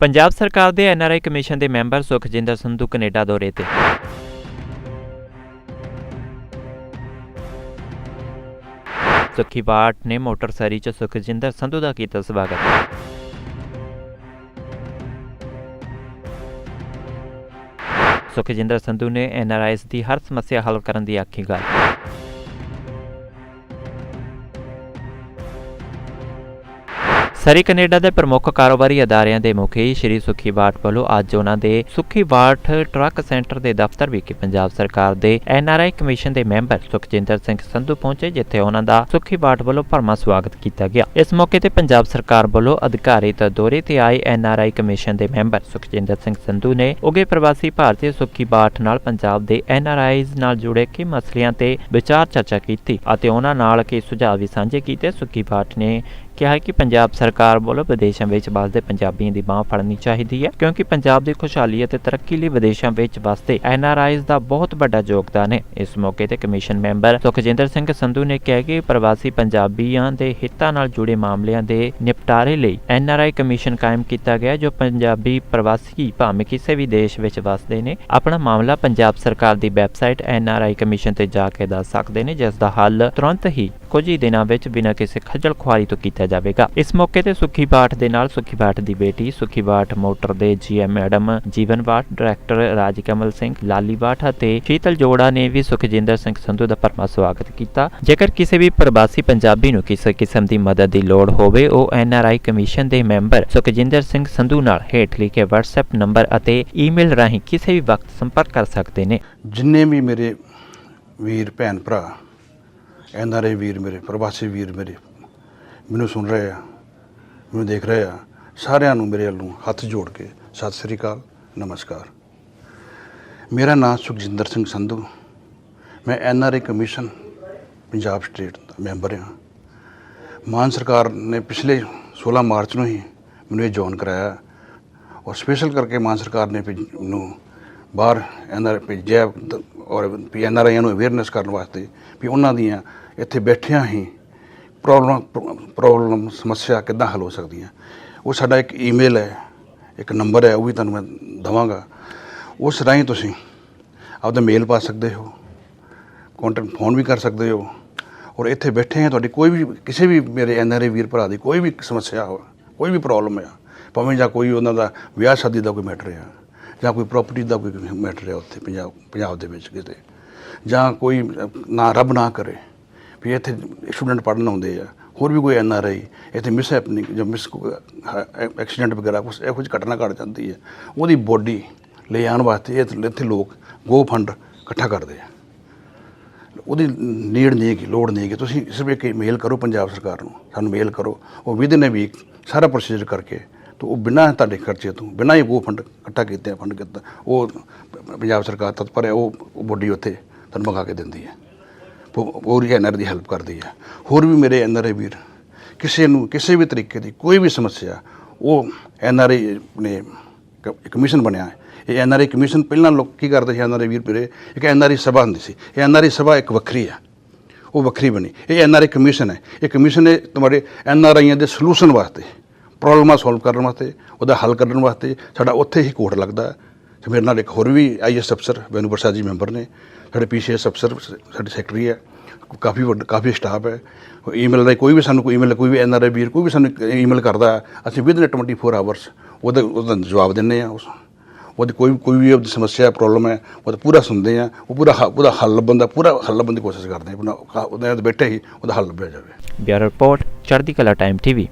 ਪੰਜਾਬ ਸਰਕਾਰ ਦੇ NRI commission ਦੇ ਮੈਂਬਰ ਸੁਖਜਿੰਦਰ ਸੰਧੂ ਕੈਨੇਡਾ ਦੌਰੇ ਤੇ। ਸੁਖੀ ਬਾਟ ਨੇ ਮੋਟਰਸਾਈਕਲ 'ਚ ਸੁਖਜਿੰਦਰ ਸੰਧੂ ਦਾ ਕੀਤਾ ਸਵਾਗਤ। ਸੁਖਜਿੰਦਰ ਸੰਧੂ ਨੇ ਐਨਆਰਆਈਸ ਦੀ ਹਰ ਸਮੱਸਿਆ ਹੱਲ ਕਰਨ ਦੀ ਆਖੀ ਗੱਲ। ਸਰੀ ਕੈਨੇਡਾ ਦੇ ਪ੍ਰਮੁੱਖ ਕਾਰੋਬਾਰੀ ਅਦਾਰਿਆਂ ਦੇ ਮੁਖੀ ਸ਼੍ਰੀ ਸੁਖੀ ਬਾਟ ਵੱਲੋਂ ਅੱਜ ਉਹਨਾਂ ਦੇ ਸੁਖੀ ਬਾਟ ਟਰੱਕ ਸੈਂਟਰ ਦੇ ਦਫ਼ਤਰ ਵਿਖੇ ਪੰਜਾਬ ਸਰਕਾਰ ਦੇ ਐਨਆਰਆਈ ਕਮਿਸ਼ਨ ਦੇ ਮੈਂਬਰ ਸੁਖਜਿੰਦਰ ਸਿੰਘ ਸੰਧੂ ਪਹੁੰਚੇ, ਜਿੱਥੇ ਉਹਨਾਂ ਦਾ ਸੁਖੀ ਬਾਟ ਵੱਲੋਂ ਭਰਮਾ ਸਵਾਗਤ ਕੀਤਾ ਗਿਆ। ਇਸ ਮੌਕੇ ਤੇ ਪੰਜਾਬ ਸਰਕਾਰ ਵੱਲੋਂ ਅਧਿਕਾਰਿਤ ਦੌਰੇ ਤੇ ਆਏ ਐਨਆਰਆਈ ਕਮਿਸ਼ਨ ਦੇ ਮੈਂਬਰ ਸੁਖਜਿੰਦਰ ਸਿੰਘ ਸੰਧੂ ਨੇ ਉਗੇ ਪ੍ਰਵਾਸੀ ਭਾਰਤੀ ਸੁਖੀ ਬਾਠ ਨਾਲ ਪੰਜਾਬ ਦੇ ਐਨਆਰਆਈਜ਼ ਨਾਲ ਜੁੜੇ ਕਈ ਮਸਲਿਆਂ ਤੇ ਵਿਚਾਰ ਚਰਚਾ ਕੀਤੀ ਅਤੇ ਉਹਨਾਂ ਨਾਲ ਕਈ ਸੁਝਾਅ ਵੀ ਸਾਂਝੇ ਕੀਤੇ। ਸੁਖੀ ਬਾਠ ਨੇ ਕਿਹਾ ਕਿ ਪੰਜਾਬ ਸਰਕਾਰ ਵੱਲੋਂ ਵਿਦੇਸ਼ਾਂ ਵਿੱਚ ਵਸਦੇ ਪੰਜਾਬੀਆਂ ਦੀ ਬਾਹ ਫੜਨੀ ਚਾਹੀਦੀ ਹੈ, ਕਿਉਂਕਿ ਪੰਜਾਬ ਦੀ ਖੁਸ਼ਹਾਲੀ ਅਤੇ ਤਰੱਕੀ ਲਈ ਵਿਦੇਸ਼ਾਂ ਵਿੱਚ ਵਸਦੇ ਐਨਆਰਆਈਜ਼ ਦਾ ਬਹੁਤ ਵੱਡਾ ਯੋਗਦਾਨ ਹੈ। ਇਸ ਮੌਕੇ ਤੇ ਕਮਿਸ਼ਨ ਮੈਂਬਰ ਸੁਖਜਿੰਦਰ ਸਿੰਘ ਸੰਧੂ ਨੇ ਕਿਹਾ ਕਿ ਪ੍ਰਵਾਸੀ ਪੰਜਾਬੀਆਂ ਦੇ ਹਿੱਤਾਂ ਨਾਲ ਜੁੜੇ ਮਾਮਲਿਆਂ ਦੇ ਨਿਪਟਾਰੇ ਲਈ ਐਨਆਰਆਈ ਕਮਿਸ਼ਨ ਕਾਇਮ ਕੀਤਾ ਗਿਆ, ਜੋ ਪੰਜਾਬੀ ਪ੍ਰਵਾਸੀ ਭਾਵੇਂ ਕਿਸੇ ਵੀ ਦੇਸ਼ ਵਿੱਚ ਵੱਸਦੇ ਨੇ। ਆਪਣਾ ਮਾਮਲਾ ਪੰਜਾਬ ਸਰਕਾਰ ਦੀ ਵੈਬਸਾਈਟ ਐਨਆਰਆਈ ਕਮਿਸ਼ਨ ਤੇ ਜਾ ਕੇ ਦੱਸ ਸਕਦੇ ਨੇ, ਜਿਸ ਦਾ ਹੱਲ ਤੁਰੰਤ ਹੀ ਕੁਝ ਹੀ ਦਿਨਾਂ ਵਿੱਚ ਬਿਨਾਂ ਕਿਸੇ ਖੱਜਲ ਖੁਆਰੀ ਤੋਂ ਕੀਤਾ ਜਾਵੇਗਾ। ਇਸ ਮੌਕੇ ਤੇ ਸੁਖੀ ਬਾਟ ਦੇ ਨਾਲ ਸੁਖੀ ਬਾਟ ਦੀ ਬੇਟੀ, ਸੁਖੀ ਬਾਟ ਮੋਟਰ ਦੇ GM madam Jeevan Bath director Rajkamal Singh, Lali Bath ਅਤੇ ਸ਼ੀਤਲ ਜੋੜਾ ਨੇ ਵੀ ਸੁਖਜਿੰਦਰ ਸਿੰਘ ਸੰਧੂ ਦਾ ਭਰਮਾ ਸਵਾਗਤ ਕੀਤਾ। ਜੇਕਰ ਕਿਸੇ ਵੀ ਪ੍ਰਵਾਸੀ ਪੰਜਾਬੀ ਨੂੰ ਕਿਸੇ ਕਿਸਮ ਦੀ ਮਦਦ ਦੀ ਲੋੜ ਹੋਵੇ, ਉਹ ਐਨਆਰਆਈ ਕਮਿਸ਼ਨ ਦੇ ਮੈਂਬਰ ਸੁਖਜਿੰਦਰ ਸਿੰਘ ਸੰਧੂ ਨਾਲ ਹੇਠ ਲਿਖੇ WhatsApp ਨੰਬਰ ਅਤੇ ਈਮੇਲ ਰਾਹੀਂ ਕਿਸੇ ਵੀ ਵਕਤ ਸੰਪਰਕ ਕਰ ਸਕਦੇ ਨੇ। ਜਿੰਨੇ ਵੀ ਮੇਰੇ ਵੀਰ ਭੈਣ ਭਰਾ ਐਨਆਰਆਈ ਵੀਰ ਮੇਰੇ, ਪ੍ਰਵਾਸੀ ਵੀਰ ਮੇਰੇ, ਮੈਨੂੰ ਸੁਣ ਰਹੇ ਆ, ਮੈਨੂੰ ਦੇਖ ਰਹੇ ਆ, ਸਾਰਿਆਂ ਨੂੰ ਮੇਰੇ ਵੱਲੋਂ ਹੱਥ ਜੋੜ ਕੇ ਸਤਿ ਸ੍ਰੀ ਅਕਾਲ, ਨਮਸਕਾਰ। ਮੇਰਾ ਨਾਮ ਸੁਖਜਿੰਦਰ ਸਿੰਘ ਸੰਧੂ, ਮੈਂ ਐਨਆਰਆਈ ਕਮਿਸ਼ਨ, ਪੰਜਾਬ ਸਟੇਟ ਦਾ ਮੈਂਬਰ ਹਾਂ। ਮਾਨ ਸਰਕਾਰ ਨੇ ਪਿਛਲੇ 16 ਮਾਰਚ ਨੂੰ ਹੀ ਮੈਨੂੰ ਇਹ ਜੁਆਇਨ ਕਰਾਇਆ, ਔਰ ਸਪੈਸ਼ਲ ਕਰਕੇ ਮਾਨ ਸਰਕਾਰ ਨੇ ਭੇਜ- ਮੈਨੂੰ ਬਾਹਰ ਐਨਆਰ ਭੇਜਿਆ ਤ- ਔਰ ਵੀ ਆਈਆਂ ਨੂੰ ਅਵੇਅਰਨੈਸ ਕਰਨ ਵਾਸਤੇ ਵੀ ਉਹਨਾਂ ਦੀਆਂ ਇੱਥੇ ਬੈਠਿਆਂ ਹੀ ਪ੍ਰੋਬਲਮ ਪ੍ਰੋਬਲਮ ਸਮੱਸਿਆ ਕਿੱਦਾਂ ਹੱਲ ਹੋ ਸਕਦੀਆਂ। ਉਹ ਸਾਡਾ ਇੱਕ ਈਮੇਲ ਹੈ, ਇੱਕ ਨੰਬਰ ਹੈ, ਉਹ ਵੀ ਤੁਹਾਨੂੰ ਮੈਂ ਦਵਾਂਗਾ। ਉਸ ਰਾਹੀਂ ਤੁਸੀਂ ਆਪਦਾ ਮੇਲ ਪਾ ਸਕਦੇ ਹੋ ਕੰਟੈਕਟ ਫੋਨ ਵੀ ਕਰ ਸਕਦੇ ਹੋ ਔਰ ਇੱਥੇ ਬੈਠੇ ਹੈ ਤੁਹਾਡੀ ਕੋਈ ਵੀ, ਕਿਸੇ ਵੀ ਮੇਰੇ ਐਨਆਰਏ ਵੀਰ ਭਰਾ ਦੀ ਕੋਈ ਵੀ ਸਮੱਸਿਆ ਹੋ, ਕੋਈ ਵੀ ਪ੍ਰੋਬਲਮ ਆ, ਭਾਵੇਂ ਜਾਂ ਕੋਈ ਉਹਨਾਂ ਦਾ ਵਿਆਹ ਸ਼ਾਦੀ ਦਾ ਕੋਈ ਮੈਟਰ ਆ। ਜਾਂ ਕੋਈ ਪ੍ਰਾਪਰਟੀ ਦਾ ਕੋਈ ਮੈਟਰ ਆ ਉੱਥੇ, ਪੰਜਾਬ ਪੰਜਾਬ ਦੇ ਵਿੱਚ ਕਿਤੇ। ਜਾਂ ਕੋਈ, ਨਾ ਰੱਬ ਨਾ ਕਰੇ, ਵੀ ਇੱਥੇ ਸਟੂਡੈਂਟ ਪੜ੍ਹਨ ਆਉਂਦੇ ਆ, ਹੋਰ ਵੀ ਕੋਈ ਐਨ ਆਰ ਆਈ ਇੱਥੇ ਮਿਸ ਹੈਪਨਿੰਗ ਜਾਂ ਮਿਸ ਐਕਸੀਡੈਂਟ ਵਗੈਰਾ, ਕੁਛ ਇਹੋ ਜਿਹੀ ਘਟਨਾ ਘਟ ਜਾਂਦੀ ਹੈ, ਉਹਦੀ ਬੋਡੀ ਲੈ ਆਉਣ ਵਾਸਤੇ ਇਹ ਇੱਥੇ ਲੋਕ ਗੋ ਫੰਡ ਇਕੱਠਾ ਕਰਦੇ ਆ। ਉਹਦੀ ਨੀਡ ਨਹੀਂ ਹੈਗੀ, ਲੋੜ ਨਹੀਂ ਹੈਗੀ। ਤੁਸੀਂ ਸਿਰਫ ਇੱਕ ਮੇਲ ਕਰੋ ਪੰਜਾਬ ਸਰਕਾਰ ਨੂੰ, ਸਾਨੂੰ ਮੇਲ ਕਰੋ, ਉਹ ਵਿਦਨ ਅ ਵੀਕ ਸਾਰਾ ਪ੍ਰੋਸੀਜਰ ਕਰਕੇ ਤਾਂ, ਉਹ ਬਿਨਾਂ ਤੁਹਾਡੇ ਖਰਚੇ ਤੋਂ, ਬਿਨਾਂ ਹੀ ਉਹ ਫੰਡ ਇਕੱਠਾ ਕੀਤੇ ਫੰਡ ਕੀਤਾ ਉਹ ਪੰਜਾਬ ਸਰਕਾਰ ਤਤਪਰ ਹੈ, ਉਹ ਬੋਡੀ ਉੱਥੇ ਤੁਹਾਨੂੰ ਮੰਗਾ ਕੇ ਦਿੰਦੀ ਹੈ। ਉਹ ਹੋਰ ਹੀ ਐਨਆਰ ਦੀ ਹੈਲਪ ਕਰਦੀ ਹੈ। ਹੋਰ ਵੀ ਮੇਰੇ ਐਨਆਰਏ ਵੀਰ, ਕਿਸੇ ਨੂੰ ਕਿਸੇ ਵੀ ਤਰੀਕੇ ਦੀ ਕੋਈ ਵੀ ਸਮੱਸਿਆ, ਉਹ ਐਨਆਰਏ ਨੇ ਕਮਿਸ਼ਨ ਬਣਿਆ ਹੈ। ਇਹ ਐਨਆਰਏ ਕਮਿਸ਼ਨ ਪਹਿਲਾਂ ਲੋਕ ਕੀ ਕਰਦੇ ਸੀ ਐਨਆਰਏ ਵੀਰ ਵੀਰੇ? ਇੱਕ ਐਨਆਰਏ ਸਭਾ ਹੁੰਦੀ ਸੀ। ਇਹ ਐਨਆਰਏ ਸਭਾ ਇੱਕ ਵੱਖਰੀ ਆ ਉਹ ਵੱਖਰੀ ਬਣੀ। ਇਹ ਐਨਆਰਏ ਕਮਿਸ਼ਨ ਹੈ। ਇਹ ਕਮਿਸ਼ਨ ਹੈ ਤੁਹਾਡੇ ਐਨਆਰਆਈਆਂ ਦੇ ਸੋਲੂਸ਼ਨ ਵਾਸਤੇ ਪ੍ਰੋਬਲਮਾਂ ਸੋਲਵ ਕਰਨ ਵਾਸਤੇ ਉਹਦਾ ਹੱਲ ਕਰਨ ਵਾਸਤੇ ਸਾਡਾ ਉੱਥੇ ਹੀ ਕੋਰਟ ਲੱਗਦਾ ਤੇ ਮੇਰੇ ਨਾਲ ਇੱਕ ਹੋਰ ਵੀ ਆਈਐਸ ਅਫਸਰ ਵੈਨੂ ਪ੍ਰਸਾਦ ਜੀ ਮੈਂਬਰ ਨੇ ਸਾਡੇ ਪੀਸੀਐਸ ਅਫਸਰ ਸ- ਸਾਡੇ ਸੈਕਟਰੀ ਹੈ ਕਾਫੀ ਵੱਡਾ ਕਾਫੀ ਸਟਾਫ ਹੈ। ਈਮੇਲ ਦਾ ਕੋਈ ਵੀ ਸਾਨੂੰ ਕੋਈ ਈਮੇਲ ਕੋਈ ਵੀ ਐਨਆਰਆਈ ਵੀਰ ਕੋਈ ਵੀ ਸਾਨੂੰ ਈਮੇਲ ਕਰਦਾ ਹੈ, ਅਸੀਂ ਵਿਦਨ 24 ਆਵਰਸ ਉਹਦਾ ਉਹਦਾ ਜਵਾਬ ਦਿੰਦੇ ਆ ਉਸ। ਉਹਦੀ ਕੋਈ ਕੋਈ ਵੀ ਉਹਦੀ ਸਮੱਸਿਆ ਪ੍ਰੋਬਲਮ ਹੈ ਉਹਦਾ ਪੂਰਾ ਸੁਣਦੇ ਆ ਉਹ ਪੂਰਾ ਹ- ਉਹਦਾ ਹੱਲ ਲੱਭਣ ਦਾ ਪੂਰਾ ਹੱਲ ਲੱਭਣ ਦੀ ਕੋਸ਼ਿਸ਼ ਕਰਦੇ ਆ ਉਹਦੇ ਬੈਠੇ ਹੀ ਉਹਦਾ ਹੱਲ ਲੱਭਿਆ ਜਾਵੇ। ਬਿਊਰੋ ਰਿਪੋਰਟ ਚੜ੍ਹਦੀ ਕਲਾ ਟਾਈਮ ਟੀਵੀ।